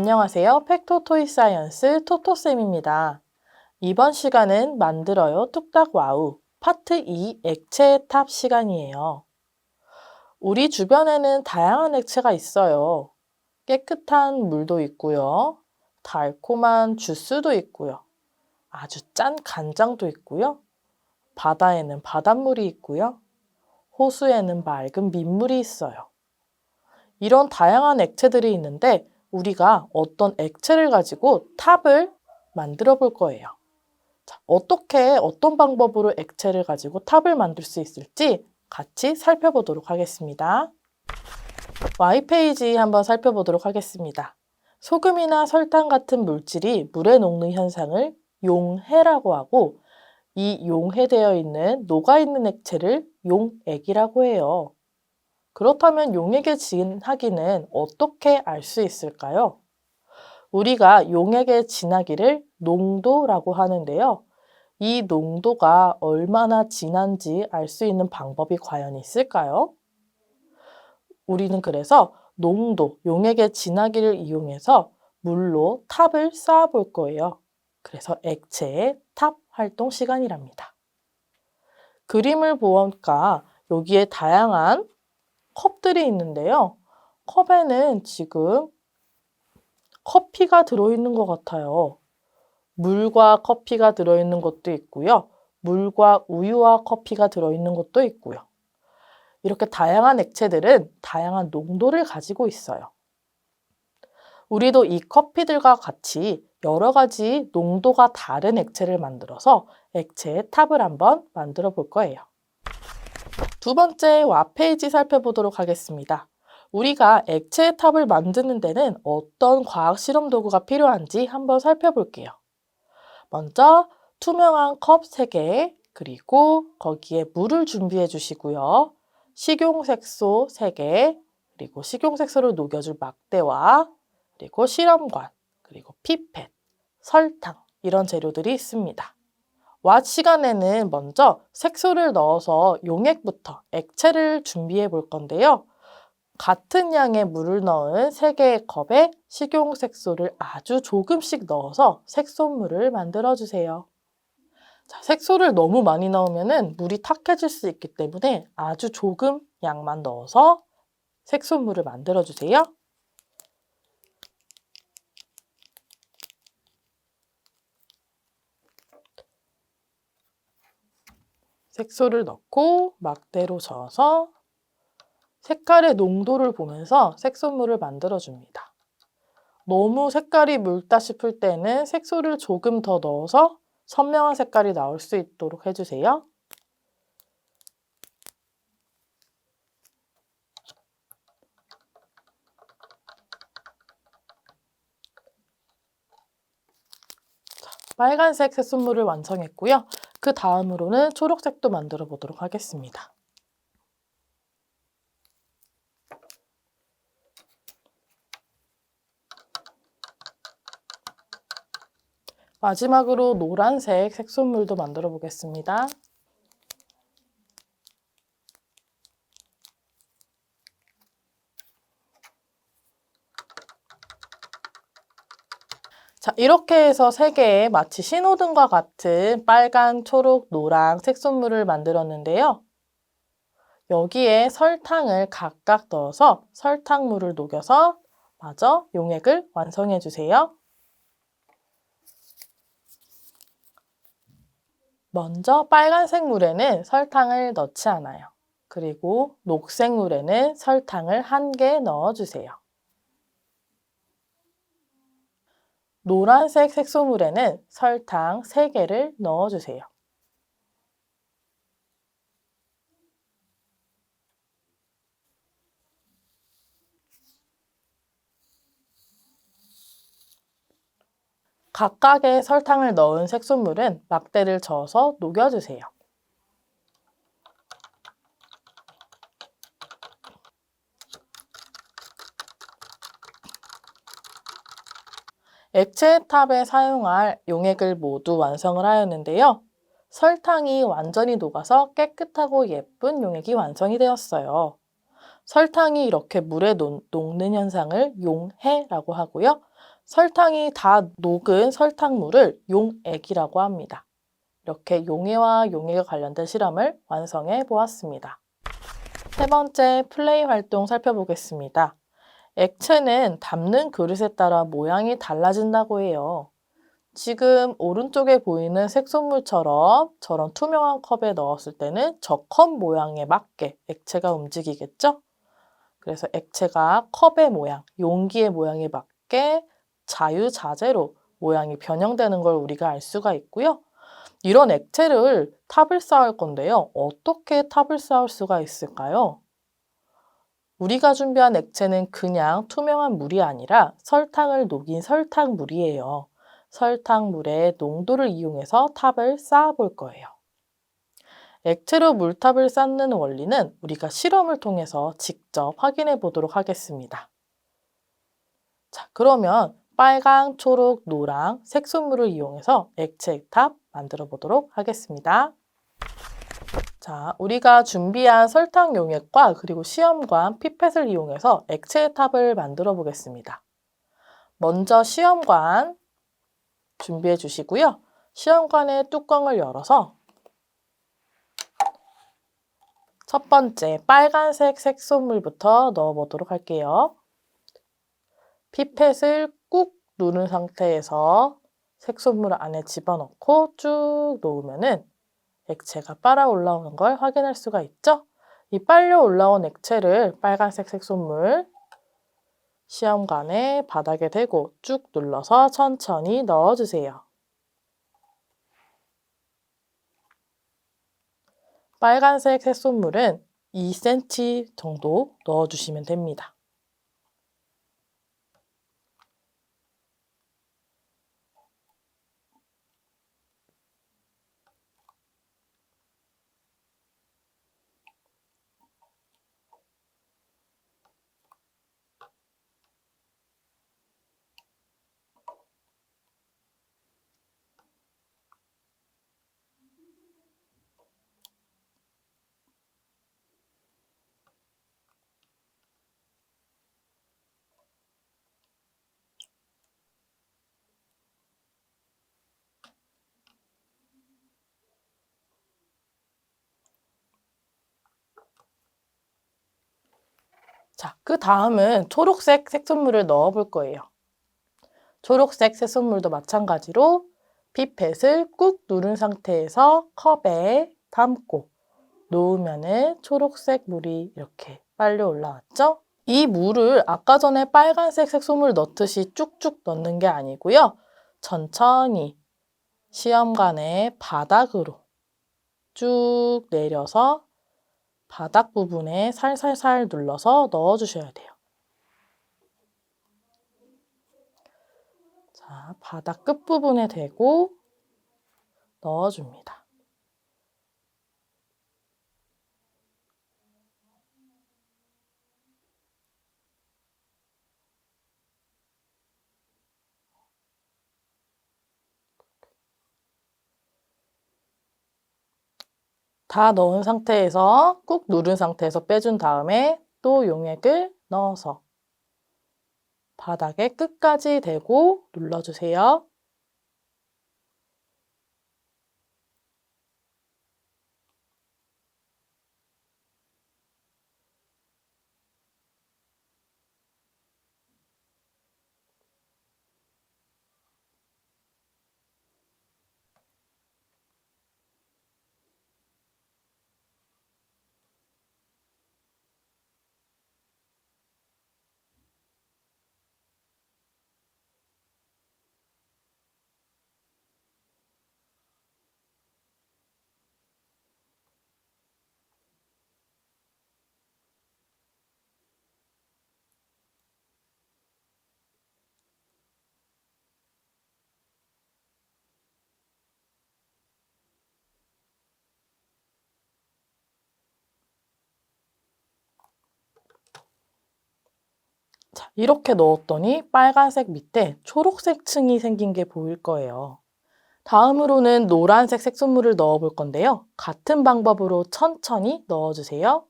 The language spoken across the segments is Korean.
안녕하세요. 팩토 토이 사이언스 토토쌤입니다. 이번 시간은 만들어요 뚝딱 와우 파트 2 액체의 탑 시간이에요. 우리 주변에는 다양한 액체가 있어요. 깨끗한 물도 있고요. 달콤한 주스도 있고요. 아주 짠 간장도 있고요. 바다에는 바닷물이 있고요. 호수에는 맑은 민물이 있어요. 이런 다양한 액체들이 있는데 우리가 어떤 액체를 가지고 탑을 만들어 볼 거예요. 자, 어떻게 어떤 방법으로 액체를 가지고 탑을 만들 수 있을지 같이 살펴보도록 하겠습니다. Y 페이지 한번 살펴보도록 하겠습니다. 소금이나 설탕 같은 물질이 물에 녹는 현상을 용해라고 하고 이 용해되어 있는 녹아 있는 액체를 용액이라고 해요. 그렇다면 용액의 진하기는 어떻게 알 수 있을까요? 우리가 용액의 진하기를 농도라고 하는데요. 이 농도가 얼마나 진한지 알 수 있는 방법이 과연 있을까요? 우리는 그래서 농도, 용액의 진하기를 이용해서 물로 탑을 쌓아 볼 거예요. 그래서 액체의 탑 활동 시간이랍니다. 그림을 보니까 여기에 다양한 컵들이 있는데요. 컵에는 지금 커피가 들어있는 것 같아요. 물과 커피가 들어있는 것도 있고요. 물과 우유와 커피가 들어있는 것도 있고요. 이렇게 다양한 액체들은 다양한 농도를 가지고 있어요. 우리도 이 커피들과 같이 여러 가지 농도가 다른 액체를 만들어서 액체의 탑을 한번 만들어 볼 거예요. 두 번째 와 페이지 살펴보도록 하겠습니다. 우리가 액체의 탑을 만드는 데는 어떤 과학 실험 도구가 필요한지 한번 살펴볼게요. 먼저 투명한 컵 3개, 그리고 거기에 물을 준비해 주시고요. 식용색소 3개, 그리고 식용색소를 녹여줄 막대와 그리고 실험관, 그리고 피펫, 설탕 이런 재료들이 있습니다. 와 시간에는 먼저 색소를 넣어서 용액부터 액체를 준비해 볼 건데요. 같은 양의 물을 넣은 3개의 컵에 식용 색소를 아주 조금씩 넣어서 색소물을 만들어 주세요. 자, 색소를 너무 많이 넣으면 물이 탁해질 수 있기 때문에 아주 조금 양만 넣어서 색소물을 만들어 주세요. 색소를 넣고 막대로 저어서 색깔의 농도를 보면서 색소물을 만들어 줍니다. 너무 색깔이 묽다 싶을 때는 색소를 조금 더 넣어서 선명한 색깔이 나올 수 있도록 해주세요. 자, 빨간색 색소물을 완성했고요. 그 다음으로는 초록색도 만들어 보도록 하겠습니다. 마지막으로 노란색 색소물도 만들어 보겠습니다. 자, 이렇게 해서 세 개의 마치 신호등과 같은 빨간, 초록, 노랑 색소물을 만들었는데요. 여기에 설탕을 각각 넣어서 설탕물을 녹여서 마저 용액을 완성해 주세요. 먼저 빨간색 물에는 설탕을 넣지 않아요. 그리고 녹색 물에는 설탕을 한 개 넣어주세요. 노란색 색소물에는 설탕 3개를 넣어주세요. 각각의 설탕을 넣은 색소물은 막대를 저어서 녹여주세요. 액체 탑에 사용할 용액을 모두 완성을 하였는데요. 설탕이 완전히 녹아서 깨끗하고 예쁜 용액이 완성이 되었어요. 설탕이 이렇게 물에 녹- 녹는 현상을 용해라고 하고요. 설탕이 다 녹은 설탕물을 용액이라고 합니다. 이렇게 용해와 용액에 관련된 실험을 완성해 보았습니다. 세 번째 플레이 활동 살펴보겠습니다. 액체는 담는 그릇에 따라 모양이 달라진다고 해요. 지금 오른쪽에 보이는 색소물처럼 저런 투명한 컵에 넣었을 때는 저 컵 모양에 맞게 액체가 움직이겠죠? 그래서 액체가 컵의 모양, 용기의 모양에 맞게 자유자재로 모양이 변형되는 걸 우리가 알 수가 있고요. 이런 액체를 탑을 쌓을 건데요. 어떻게 탑을 쌓을 수가 있을까요? 우리가 준비한 액체는 그냥 투명한 물이 아니라 설탕을 녹인 설탕물이에요. 설탕물의 농도를 이용해서 탑을 쌓아 볼 거예요. 액체로 물탑을 쌓는 원리는 우리가 실험을 통해서 직접 확인해 보도록 하겠습니다. 자, 그러면 빨강, 초록, 노랑 색소물을 이용해서 액체 탑 만들어 보도록 하겠습니다. 자, 우리가 준비한 설탕 용액과 그리고 시험관 피펫을 이용해서 액체의 탑을 만들어 보겠습니다. 먼저 시험관 준비해 주시고요. 시험관의 뚜껑을 열어서 첫 번째 빨간색 색소물부터 넣어 보도록 할게요. 피펫을 꾹 누른 상태에서 색소물 안에 집어넣고 쭉 놓으면은 액체가 빨아 올라오는 걸 확인할 수가 있죠? 이 빨려 올라온 액체를 빨간색 색소물 시험관에 바닥에 대고 쭉 눌러서 천천히 넣어주세요. 빨간색 색소물은 2cm 정도 넣어주시면 됩니다. 자, 그 다음은 초록색 색소물을 넣어 볼 거예요. 초록색 색소물도 마찬가지로 피펫을 꾹 누른 상태에서 컵에 담고 놓으면은 초록색 물이 이렇게 빨려 올라왔죠? 이 물을 아까 전에 빨간색 색소물 넣듯이 쭉쭉 넣는 게 아니고요. 천천히 시험관의 바닥으로 쭉 내려서 바닥 부분에 살살살 눌러서 넣어주셔야 돼요. 자, 바닥 끝부분에 대고 넣어줍니다. 다 넣은 상태에서 꾹 누른 상태에서 빼준 다음에 또 용액을 넣어서 바닥에 끝까지 대고 눌러주세요. 자, 이렇게 넣었더니 빨간색 밑에 초록색 층이 생긴 게 보일 거예요. 다음으로는 노란색 색소물을 넣어 볼 건데요. 같은 방법으로 천천히 넣어주세요.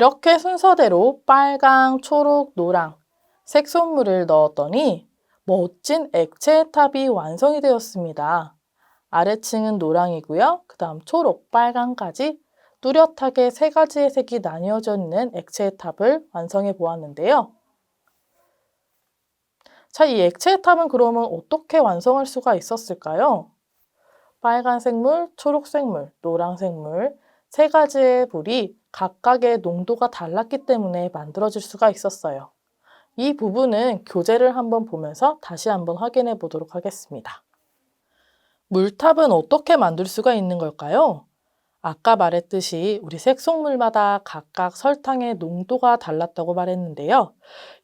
이렇게 순서대로 빨강, 초록, 노랑 색소물을 넣었더니 멋진 액체 탑이 완성이 되었습니다. 아래층은 노랑이고요. 그 다음 초록, 빨강까지 뚜렷하게 세 가지의 색이 나뉘어져 있는 액체 탑을 완성해 보았는데요. 자, 이 액체 탑은 그러면 어떻게 완성할 수가 있었을까요? 빨간색 물, 초록색 물, 노란색 물, 세 가지의 물이 각각의 농도가 달랐기 때문에 만들어질 수가 있었어요. 이 부분은 교재를 한번 보면서 다시 한번 확인해 보도록 하겠습니다. 물탑은 어떻게 만들 수가 있는 걸까요? 아까 말했듯이 우리 색소물마다 각각 설탕의 농도가 달랐다고 말했는데요.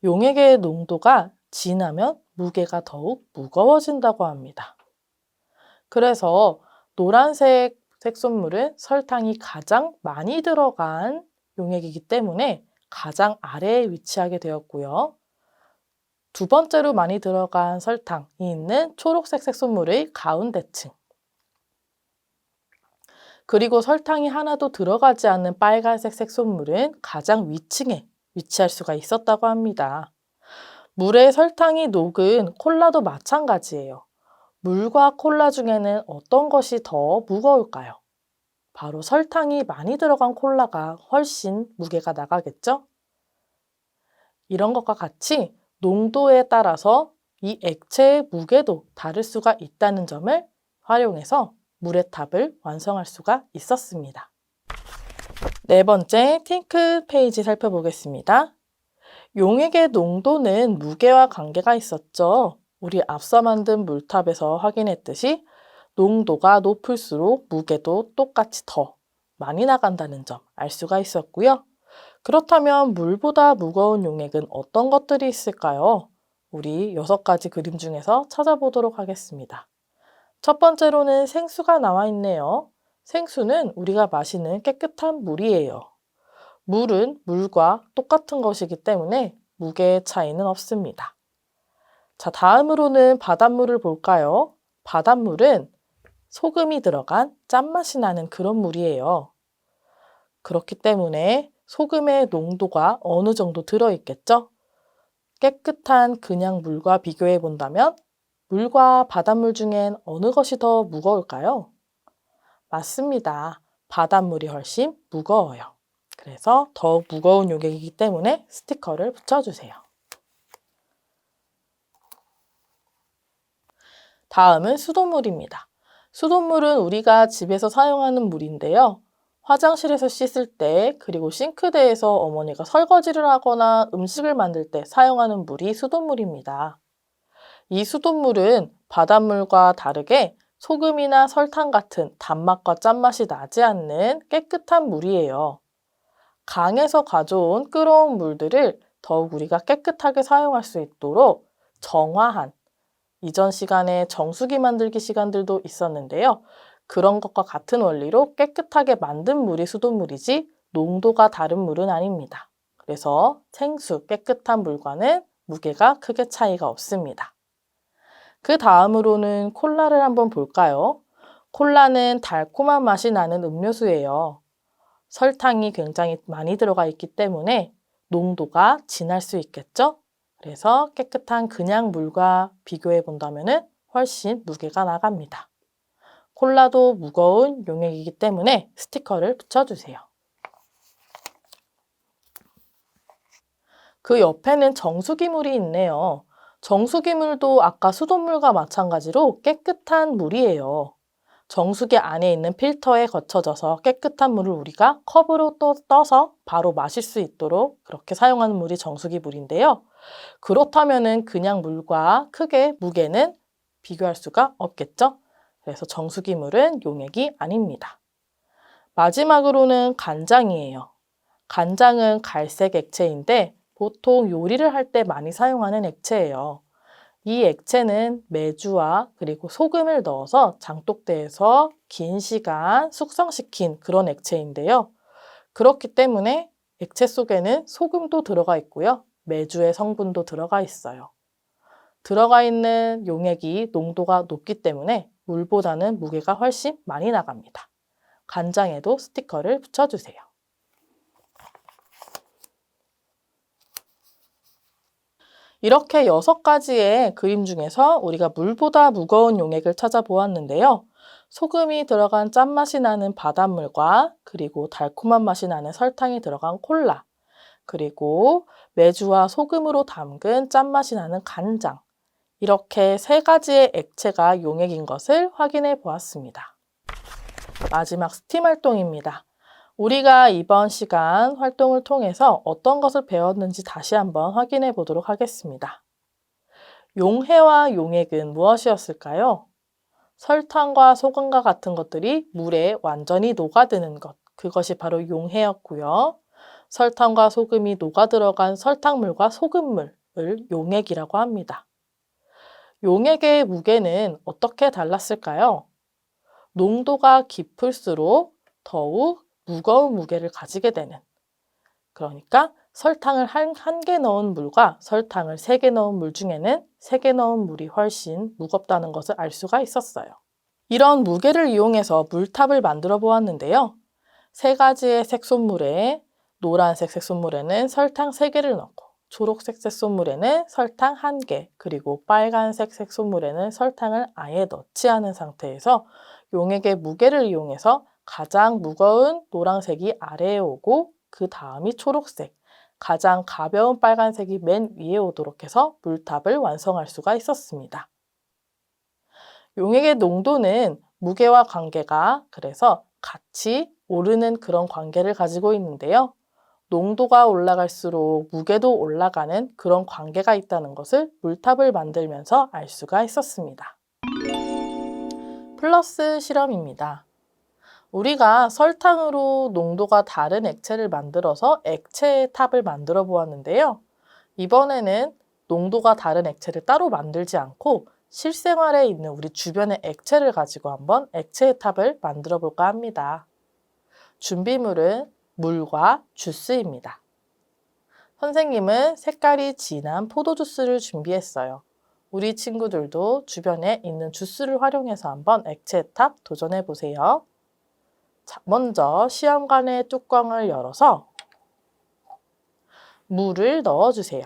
용액의 농도가 진하면 무게가 더욱 무거워진다고 합니다. 그래서 노란색 색소물은 설탕이 가장 많이 들어간 용액이기 때문에 가장 아래에 위치하게 되었고요. 두 번째로 많이 들어간 설탕이 있는 초록색 색소물의 가운데층. 그리고 설탕이 하나도 들어가지 않는 빨간색 색소물은 가장 위층에 위치할 수가 있었다고 합니다. 물에 설탕이 녹은 콜라도 마찬가지예요. 물과 콜라 중에는 어떤 것이 더 무거울까요? 바로 설탕이 많이 들어간 콜라가 훨씬 무게가 나가겠죠? 이런 것과 같이 농도에 따라서 이 액체의 무게도 다를 수가 있다는 점을 활용해서 물의 탑을 완성할 수가 있었습니다. 네 번째 팅크 페이지 살펴보겠습니다. 용액의 농도는 무게와 관계가 있었죠. 우리 앞서 만든 물탑에서 확인했듯이 농도가 높을수록 무게도 똑같이 더 많이 나간다는 점 알 수가 있었고요. 그렇다면 물보다 무거운 용액은 어떤 것들이 있을까요? 우리 여섯 가지 그림 중에서 찾아보도록 하겠습니다. 첫 번째로는 생수가 나와 있네요. 생수는 우리가 마시는 깨끗한 물이에요. 물은 물과 똑같은 것이기 때문에 무게의 차이는 없습니다. 자, 다음으로는 바닷물을 볼까요? 바닷물은 소금이 들어간 짠맛이 나는 그런 물이에요. 그렇기 때문에 소금의 농도가 어느 정도 들어있겠죠? 깨끗한 그냥 물과 비교해 본다면 물과 바닷물 중엔 어느 것이 더 무거울까요? 맞습니다. 바닷물이 훨씬 무거워요. 그래서 더 무거운 용액이기 때문에 스티커를 붙여주세요. 다음은 수돗물입니다. 수돗물은 우리가 집에서 사용하는 물인데요. 화장실에서 씻을 때 그리고 싱크대에서 어머니가 설거지를 하거나 음식을 만들 때 사용하는 물이 수돗물입니다. 이 수돗물은 바닷물과 다르게 소금이나 설탕 같은 단맛과 짠맛이 나지 않는 깨끗한 물이에요. 강에서 가져온 끓어온 물들을 더욱 우리가 깨끗하게 사용할 수 있도록 정화한 이전 시간에 정수기 만들기 시간들도 있었는데요. 그런 것과 같은 원리로 깨끗하게 만든 물이 수돗물이지 농도가 다른 물은 아닙니다. 그래서 생수, 깨끗한 물과는 무게가 크게 차이가 없습니다. 그 다음으로는 콜라를 한번 볼까요? 콜라는 달콤한 맛이 나는 음료수예요. 설탕이 굉장히 많이 들어가 있기 때문에 농도가 진할 수 있겠죠? 그래서 깨끗한 그냥 물과 비교해 본다면 훨씬 무게가 나갑니다. 콜라도 무거운 용액이기 때문에 스티커를 붙여주세요. 그 옆에는 정수기물이 있네요. 정수기물도 아까 수돗물과 마찬가지로 깨끗한 물이에요. 정수기 안에 있는 필터에 거쳐져서 깨끗한 물을 우리가 컵으로 떠, 떠서 바로 마실 수 있도록 그렇게 사용하는 물이 정수기 물인데요. 그렇다면은 그냥 물과 크게 무게는 비교할 수가 없겠죠? 그래서 정수기 물은 용액이 아닙니다. 마지막으로는 간장이에요. 간장은 갈색 액체인데 보통 요리를 할 때 많이 사용하는 액체예요. 이 액체는 메주와 그리고 소금을 넣어서 장독대에서 긴 시간 숙성시킨 그런 액체인데요. 그렇기 때문에 액체 속에는 소금도 들어가 있고요. 메주의 성분도 들어가 있어요. 들어가 있는 용액이 농도가 높기 때문에 물보다는 무게가 훨씬 많이 나갑니다. 간장에도 스티커를 붙여주세요. 이렇게 여섯 가지의 그림 중에서 우리가 물보다 무거운 용액을 찾아보았는데요. 소금이 들어간 짠맛이 나는 바닷물과 그리고 달콤한 맛이 나는 설탕이 들어간 콜라, 그리고 메주와 소금으로 담근 짠맛이 나는 간장. 이렇게 세 가지의 액체가 용액인 것을 확인해 보았습니다. 마지막 스팀 활동입니다. 우리가 이번 시간 활동을 통해서 어떤 것을 배웠는지 다시 한번 확인해 보도록 하겠습니다. 용해와 용액은 무엇이었을까요? 설탕과 소금과 같은 것들이 물에 완전히 녹아드는 것. 그것이 바로 용해였고요. 설탕과 소금이 녹아 들어간 설탕물과 소금물을 용액이라고 합니다. 용액의 무게는 어떻게 달랐을까요? 농도가 깊을수록 더욱 무거운 무게를 가지게 되는 그러니까 설탕을 한개 넣은 물과 설탕을 세 개 넣은 물 중에는 세 개 넣은 물이 훨씬 무겁다는 것을 알 수가 있었어요. 이런 무게를 이용해서 물탑을 만들어 보았는데요. 세 가지의 색소물에 노란색 색소물에는 설탕 3개를 넣고 초록색 색소물에는 설탕 1개 그리고 빨간색 색소물에는 설탕을 아예 넣지 않은 상태에서 용액의 무게를 이용해서 가장 무거운 노란색이 아래에 오고 그 다음이 초록색, 가장 가벼운 빨간색이 맨 위에 오도록 해서 물탑을 완성할 수가 있었습니다. 용액의 농도는 무게와 관계가 그래서 같이 오르는 그런 관계를 가지고 있는데요. 농도가 올라갈수록 무게도 올라가는 그런 관계가 있다는 것을 물탑을 만들면서 알 수가 있었습니다. 플러스 실험입니다. 우리가 설탕으로 농도가 다른 액체를 만들어서 액체의 탑을 만들어 보았는데요. 이번에는 농도가 다른 액체를 따로 만들지 않고 실생활에 있는 우리 주변의 액체를 가지고 한번 액체의 탑을 만들어 볼까 합니다. 준비물은 물과 주스입니다. 선생님은 색깔이 진한 포도 주스를 준비했어요. 우리 친구들도 주변에 있는 주스를 활용해서 한번 액체 탑 도전해 보세요. 자, 먼저 시험관의 뚜껑을 열어서 물을 넣어 주세요.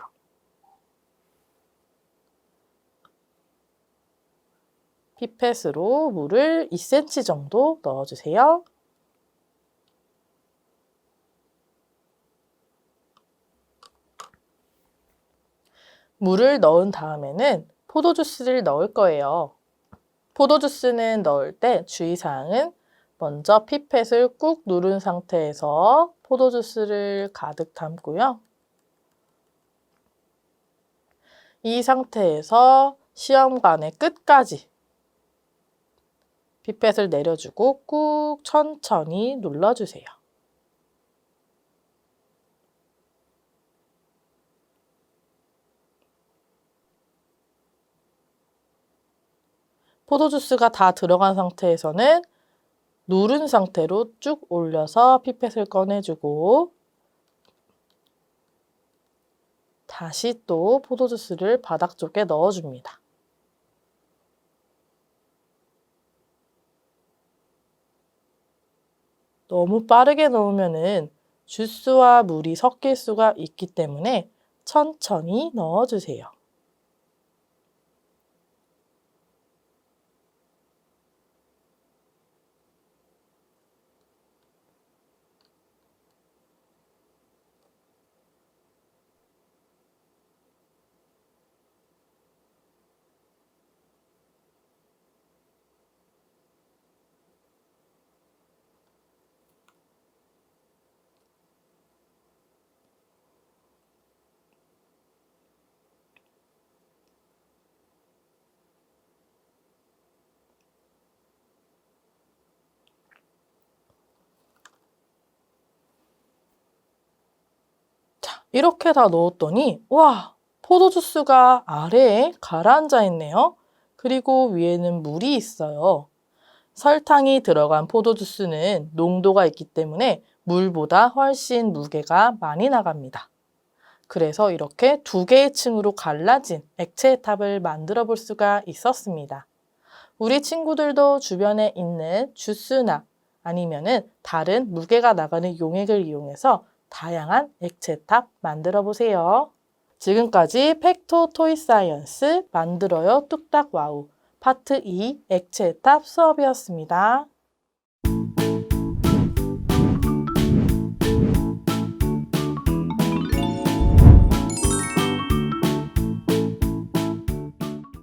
피펫으로 물을 2cm 정도 넣어주세요. 물을 넣은 다음에는 포도주스를 넣을 거예요. 포도주스는 넣을 때 주의사항은 먼저 피펫을 꾹 누른 상태에서 포도주스를 가득 담고요. 이 상태에서 시험관의 끝까지 피펫을 내려주고 꾹 천천히 눌러주세요. 포도주스가 다 들어간 상태에서는 누른 상태로 쭉 올려서 피펫을 꺼내주고 다시 또 포도주스를 바닥 쪽에 넣어줍니다. 너무 빠르게 넣으면은 주스와 물이 섞일 수가 있기 때문에 천천히 넣어주세요. 자, 이렇게 다 넣었더니, 와, 포도주스가 아래에 가라앉아 있네요. 그리고 위에는 물이 있어요. 설탕이 들어간 포도주스는 농도가 있기 때문에 물보다 훨씬 무게가 많이 나갑니다. 그래서 이렇게 두 개의 층으로 갈라진 액체의 탑을 만들어 볼 수가 있었습니다. 우리 친구들도 주변에 있는 주스나 아니면은 다른 무게가 나가는 용액을 이용해서 다양한 액체탑 만들어 보세요. 지금까지 팩토 토이 사이언스 만들어요 뚝딱 와우 파트 2 액체탑 수업이었습니다.